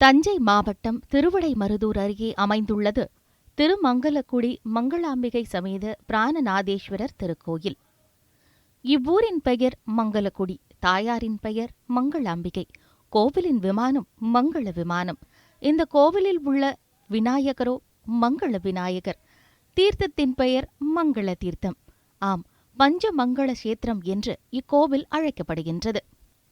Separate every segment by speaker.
Speaker 1: தஞ்சை மாவட்டம் திருவிடைமருதூர் அருகே அமைந்துள்ளது. திருமங்கலக்குடி மங்களாம்பிகை சமேத பிராணநாதேஸ்வரர் திருக்கோயில். இவ்வூரின் பெயர் மங்கலக்குடி தாயாரின் பெயர் மங்களாம்பிகை. கோவிலின் விமானம் மங்கள விமானம். இந்த கோவிலில் உள்ள விநாயகரோ மங்கள விநாயகர். தீர்த்தத்தின் பெயர் மங்கள தீர்த்தம். ஆம் பஞ்சமங்கள சேத்திரம் என்று இக்கோவில் அழைக்கப்படுகின்றது.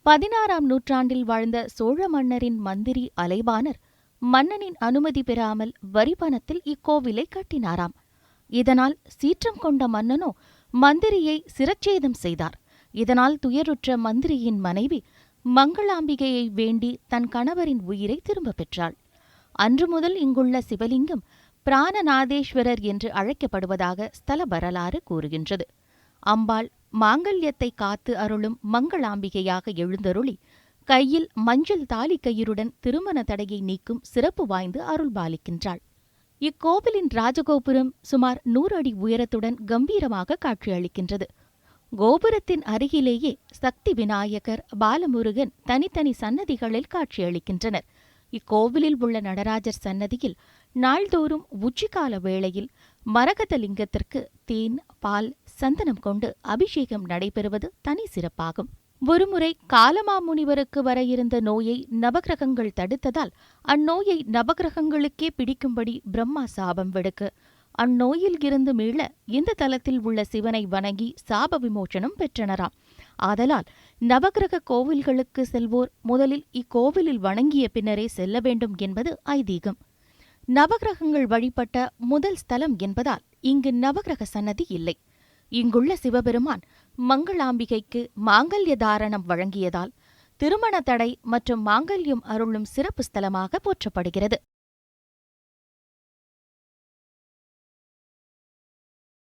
Speaker 1: பதினாறாம் நூற்றாண்டில் வாழ்ந்த சோழ மன்னரின் மந்திரி அலைவாணர் மன்னனின் அனுமதி பெறாமல் வரிபணத்தில் இக்கோவிலை கட்டினாராம். இதனால் சீற்றம் கொண்ட மன்னனோ மந்திரியை சிரச்சேதம் செய்தார். இதனால் துயருற்ற மந்திரியின் மனைவி மங்களாம்பிகையை வேண்டி தன் கணவரின் உயிரை திரும்பப் பெற்றாள். அன்று முதல் இங்குள்ள சிவலிங்கம் பிராணநாதேஸ்வரர் என்று அழைக்கப்படுவதாக ஸ்தல வரலாறு கூறுகின்றது. அம்பாள் மாங்கல்யத்தை காத்து அருளும் மங்களாம்பிகையாக எழுந்தருளி கையில் மஞ்சள் தாலி கயிறுடன் திருமண தடையை நீக்கும் சிறப்பு வாய்ந்து அருள் பாலிக்கின்றாள் இக்கோவிலின் ராஜகோபுரம் சுமார் நூறு அடி உயரத்துடன் கம்பீரமாக காட்சியளிக்கின்றது. கோபுரத்தின் அருகிலேயே சக்தி விநாயகர் பாலமுருகன் தனித்தனி சன்னதிகளில் காட்சியளிக்கின்றனர். இக்கோவிலில் உள்ள நடராஜர் சன்னதியில் நாள்தோறும் உச்சிக்கால வேளையில் மரகத லிங்கத்திற்கு தேன் பால் சந்தனம் கொண்டு அபிஷேகம் நடைபெறுவது தனி சிறப்பாகும். ஒருமுறை காலமாமுனிவருக்கு வர இருந்த நோயை நவகிரகங்கள் தடுத்ததால் அந்நோயை நவகிரகங்களுக்கே பிடிக்கும்படி பிரம்மா சாபம் விடுக்கு. அந்நோயில் இருந்து மீள இந்த தலத்தில் உள்ள சிவனை வணங்கி சாப விமோச்சனம் பெற்றனராம். ஆதலால் நவகிரக கோவில்களுக்கு செல்வோர் முதலில் இக்கோவிலில் வணங்கிய பின்னரே செல்ல வேண்டும் என்பது ஐதீகம். நவகிரகங்கள் வழிபட்ட முதல் ஸ்தலம் என்பதால் இங்கு நவகிரக சன்னதி இல்லை. இங்குள்ள சிவபெருமான் மங்களாம்பிகைக்கு மாங்கல்ய தாரணம் வழங்கியதால் திருமண தடை மற்றும் மாங்கல்யம் அருளும் சிறப்பு ஸ்தலமாக போற்றப்படுகிறது.